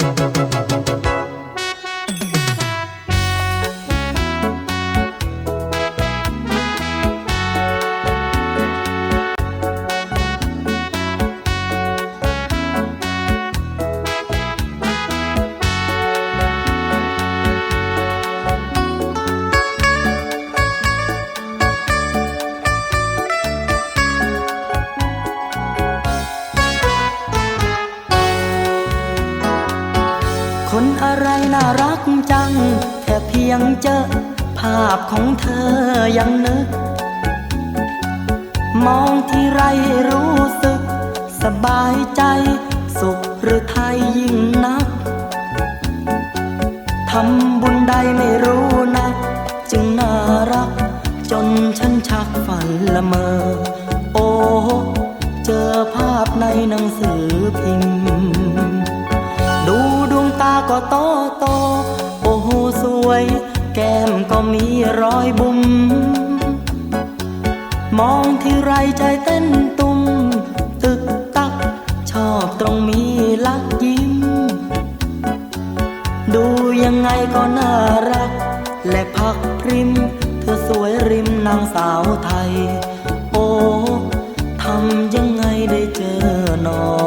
คนารักจัง แค่เพียงเจอ ภาพของเธอยังนึก มองที่ไรรู้สึก สบายใจ สุขหรือไทยยิ่งนัก ทำบุญใดไม่รู้นะ จึงน่ารัก จนฉันชักฝันละเมอ โอ้ เจอภาพในหนังสือ มีรอยบุ๋มมองที่ไรใจเต้นตุ่มตึกตัก ชอบตรงมีลักยิ้ม ดูยังไงก็น่ารัก และพักพริม เธอสวยริมนางสาวไทย โอ้ทำยังไงได้เจอหนอล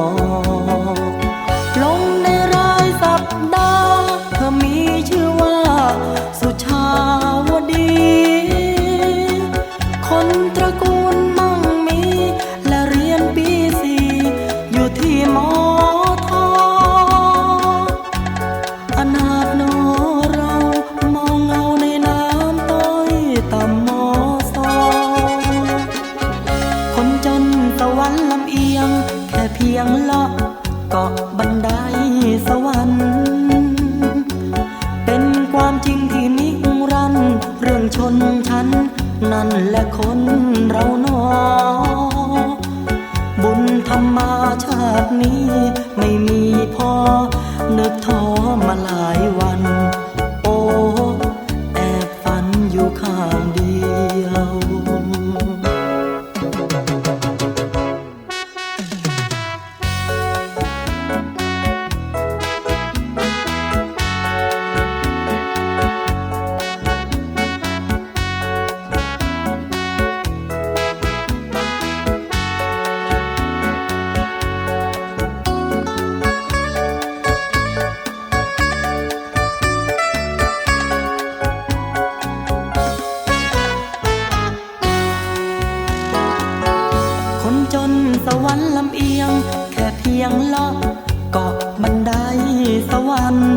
ยงเลาะเกาะบันไดสวรรค์ เป็นความจริงที่นิรันดร์เรื่องชนชั้น นั่นแหละคนเราหนอ บุญธรรมาชาตินี้ วรรค์ลำเอียง แค่เพียงเลาะเกาะบันไดสวรรค์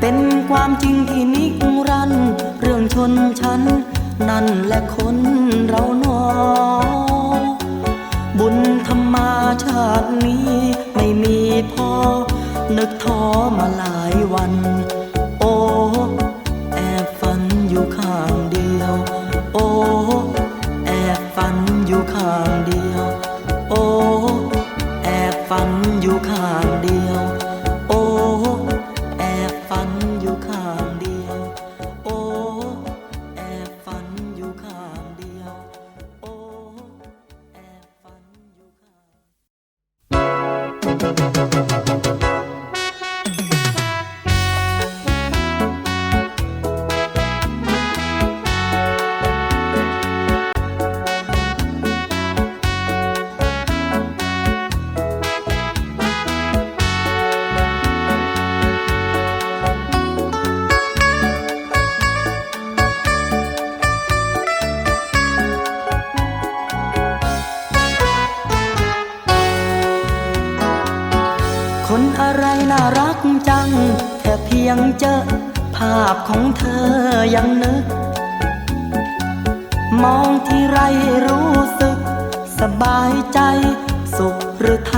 เป็นความจริงที่นิรันด์เรื่องชนชั้น นั่นแหละคนเราหนอ บุญธรรมาชาตินี้ไม่มีพอ นึกท้อมาหลายวัน โอ้แอบฝันอยู่ข้างเดียว โอ้แอบฝันอยู่ข้างเดียว ข้างเดียว โอ้แอบฝันอยู่ข้างเดียว โอ้แอบฝันอยู่ข้างเดียว โอ้แอบฝันอยู่ข้างารักจัง แค่เพียงเจอ ภาพของเธอยังนึก มองที่ไรรู้สึก สบายใจสุขหรือท